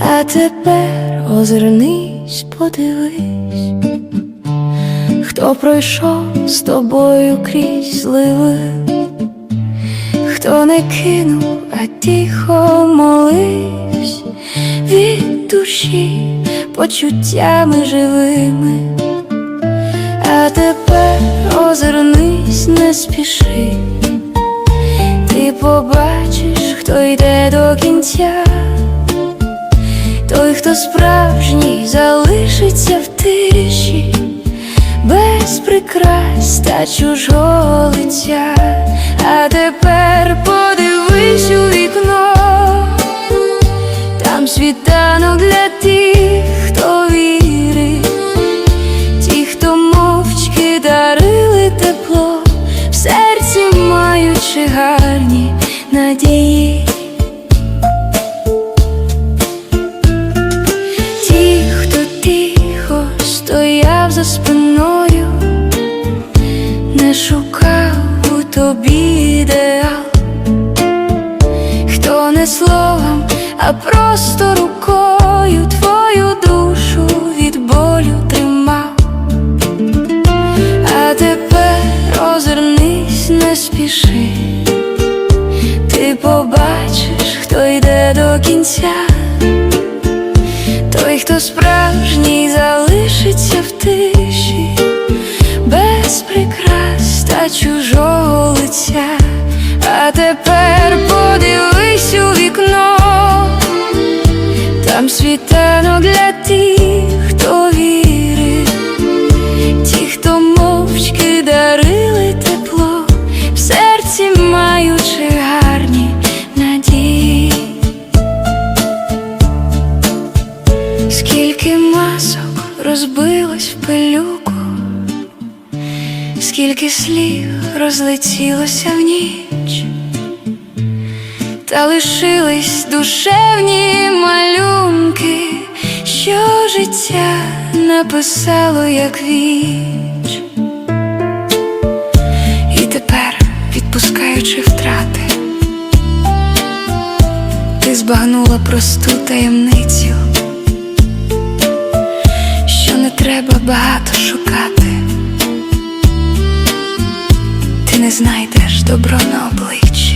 А тепер озирнись, подивись, хто пройшов з тобою крізь зливи, хто не кинув, а тихо молився від душі почуттями живими. А тепер озирнись, не спіши, ти побачиш, хто йде до кінця. Той, хто справжній, залишиться в тиші, без прикрас та чужого лиця. А тепер подивись у вікно, надії. Ті, хто тихо стояв за спиною, не шукав у тобі ідеал, хто не словом, а просто рукою твою душу від болю тримав, а тепер озирнись, не спіши, побачиш, хто йде до кінця. Той, хто справжній, залишиться в тиші, без прикрас та чужого лиця. А тепер подивись у вікно, там світанок для тих, Скільки масок розбилось в пилюку, скільки слів розлетілося в ніч, та лишились душевні малюнки, що життя написало як віч. І тепер, відпускаючи втрати, ти збагнула просту таємницю треба багато шукати, ти не знайдеш добро на обличчі.